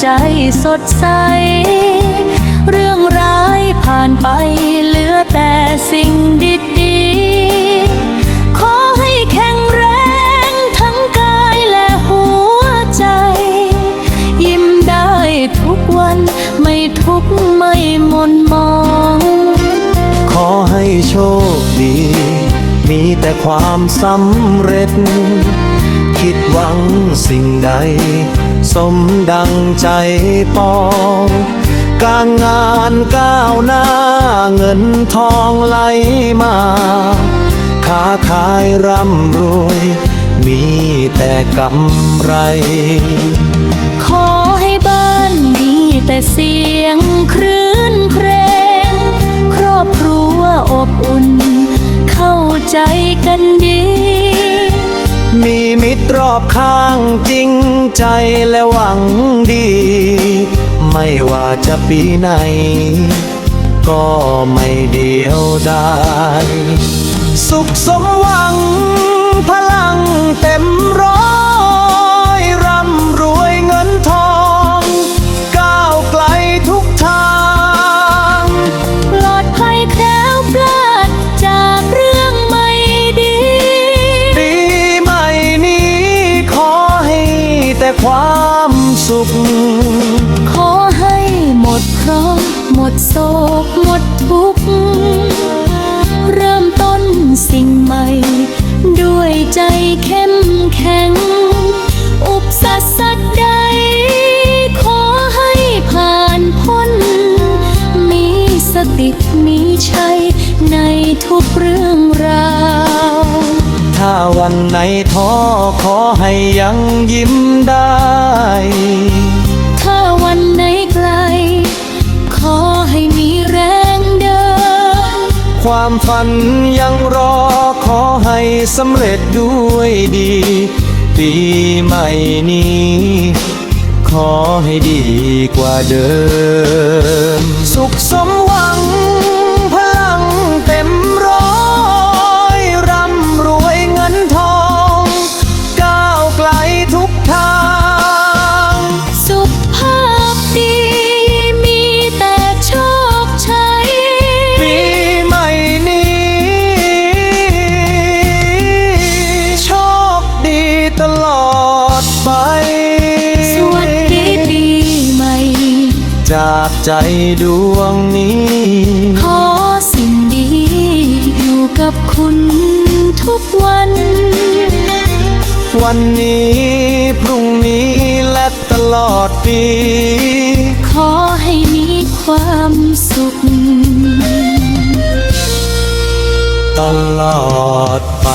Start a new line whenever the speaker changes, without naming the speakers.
ใจสดใส เรื่องร้ายผ่านไปเหลือแต่สิ่งดีๆ ขอให้แข็งแรงทั้งกายและหัวใจ ยิ้มได้ทุกวันไม่ทุกข์ไม่มนมอง
ขอให้โชคดี มีแต่ความสำเร็จ คิดหวังสิ่งใด สมดังใจปองการงานก้าวหน้าเงินทองไหลมา ค้าขายร่ำรวย มีแต่กำไร
ขอให้บ้านมีแต่เสียงครื่นเพลง ครอบครัวอบอุ่น เข้าใจ
อบข้างจริงใจและหวังดี ไม่ว่าจะปีไหน ก็ไม่เดียวดายสุขสมหวังพลังเต็ม
ความ
สุข
ขอให้หมดเคราะห์หมดโศกหมดทุกข์เริ่มต้นสิ่งใหม่ ด้วยใจเข้มแข็ง อุปสรรคใด ขอให้ผ่านพ้น มีสติมีชัยในทุกเรื่อง วั
นไหนท้อขอให้ยังยิ้มได้
ถ้าวันไหนไกล ขอให้มีแรงเดิน
ความฝันยังรอขอให้สำเร็จด้วยดี ปีใหม่นี้ ขอให้ดีกว่าเดิม สุขสมหวัง จากใจดวงนี้
ขอสิ่งดีอยู่กับคุณทุกวัน
วันนี้ พรุ่งนี้และตลอดปี
ขอให้มีความสุข
ตลอดไป